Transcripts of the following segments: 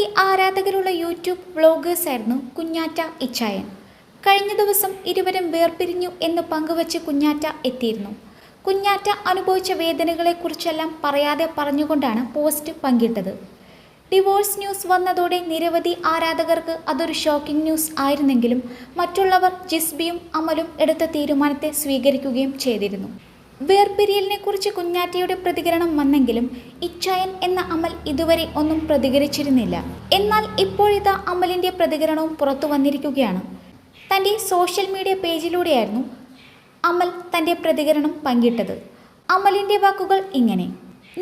നിരവധി ആരാധകരുള്ള യൂട്യൂബ് വ്ളോഗേഴ്സായിരുന്നു കുഞ്ഞാറ്റ ഇച്ചായൻ. കഴിഞ്ഞ ദിവസം ഇരുവരും വേർപിരിഞ്ഞു എന്ന് പങ്കുവച്ച് കുഞ്ഞാറ്റ എത്തിയിരുന്നു. കുഞ്ഞാറ്റ അനുഭവിച്ച വേദനകളെക്കുറിച്ചെല്ലാം പറയാതെ പറഞ്ഞുകൊണ്ടാണ് പോസ്റ്റ് പങ്കിട്ടത്. ഡിവോഴ്സ് ന്യൂസ് വന്നതോടെ നിരവധി ആരാധകർക്ക് അതൊരു ഷോക്കിംഗ് ന്യൂസ് ആയിരുന്നെങ്കിലും മറ്റുള്ളവർ ജിസ്ബിയും അമലും എടുത്ത തീരുമാനത്തെ സ്വീകരിക്കുകയും ചെയ്തിരുന്നു. വേർപിരിയലിനെ കുറിച്ച് കുഞ്ഞാറ്റയുടെ പ്രതികരണം വന്നെങ്കിലും ഇച്ചായൻ എന്ന അമൽ ഇതുവരെ ഒന്നും പ്രതികരിച്ചിരുന്നില്ല. എന്നാൽ ഇപ്പോഴിതാ അമലിന്റെ പ്രതികരണവും പുറത്തു വന്നിരിക്കുകയാണ്. തന്റെ സോഷ്യൽ മീഡിയ പേജിലൂടെയായിരുന്നു അമൽ തന്റെ പ്രതികരണം പങ്കിട്ടത്. അമലിന്റെ വാക്കുകൾ ഇങ്ങനെ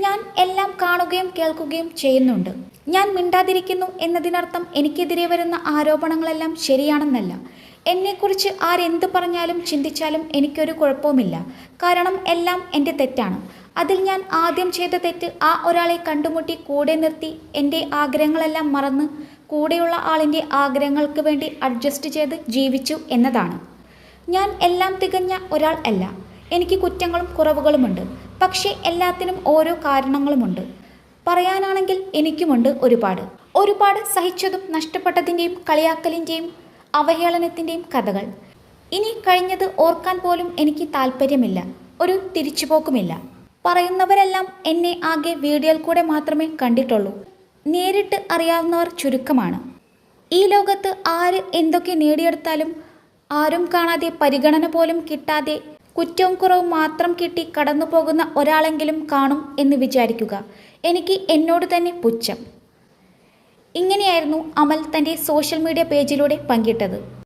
ഞാൻ എല്ലാം കാണുകയും കേൾക്കുകയും ചെയ്യുന്നുണ്ട്. ഞാൻ മിണ്ടാതിരിക്കുന്നു എന്നതിനർത്ഥം എനിക്കെതിരെ വരുന്ന ആരോപണങ്ങളെല്ലാം ശരിയാണെന്നല്ല. എന്നെക്കുറിച്ച് ആരെന്ത് പറഞ്ഞാലും ചിന്തിച്ചാലും എനിക്കൊരു കുഴപ്പവുമില്ല. കാരണം എല്ലാം എന്റെ തെറ്റാണ്. അതിൽ ഞാൻ ആദ്യം ചെയ്ത തെറ്റ് ആ ഒരാളെ കണ്ടുമുട്ടി കൂടെ നിർത്തി എന്റെ ആഗ്രഹങ്ങളെല്ലാം മറന്ന് കൂടെയുള്ള ആളിന്റെ ആഗ്രഹങ്ങൾക്ക് വേണ്ടി അഡ്ജസ്റ്റ് ചെയ്ത് ജീവിച്ചു എന്നതാണ്. ഞാൻ എല്ലാം തികഞ്ഞ ഒരാൾ അല്ല. എനിക്ക് കുറ്റങ്ങളും കുറവുകളുമുണ്ട്. പക്ഷേ എല്ലാത്തിനും ഓരോ കാരണങ്ങളുമുണ്ട്. പറയാനാണെങ്കിൽ എനിക്കുമുണ്ട് ഒരുപാട്. ഒരുപാട് സഹിച്ചതും നഷ്ടപ്പെട്ടതിന്റെയും കളിയാക്കലിന്റെയും അവഹേളനത്തിന്റെയും കഥകൾ. ഇനി കഴിഞ്ഞത് ഓർക്കാൻ പോലും എനിക്ക് താല്പര്യമില്ല ഒരു തിരിച്ചുപോക്കുമില്ല. പറയുന്നവരെല്ലാം എന്നെ ആകെ വീഡിയോയിൽ കൂടെ മാത്രമേ കണ്ടിട്ടുള്ളൂ. നേരിട്ട് അറിയാവുന്നവർ ചുരുക്കമാണ്. ഈ ലോകത്ത് ആര് എന്തൊക്കെ നേടിയെടുത്താലും ആരും കാണാതെ പരിഗണന പോലും കിട്ടാതെ കുറ്റവും കുറവും മാത്രം കിട്ടി കടന്നു പോകുന്ന ഒരാളെങ്കിലും കാണും എന്ന് വിചാരിക്കുക. എനിക്ക് എന്നോട് തന്നെ പുച്ഛം. ഇങ്ങനെയായിരുന്നു അമൽ തന്റെ സോഷ്യൽ മീഡിയ പേജിലൂടെ പങ്കിട്ടത്.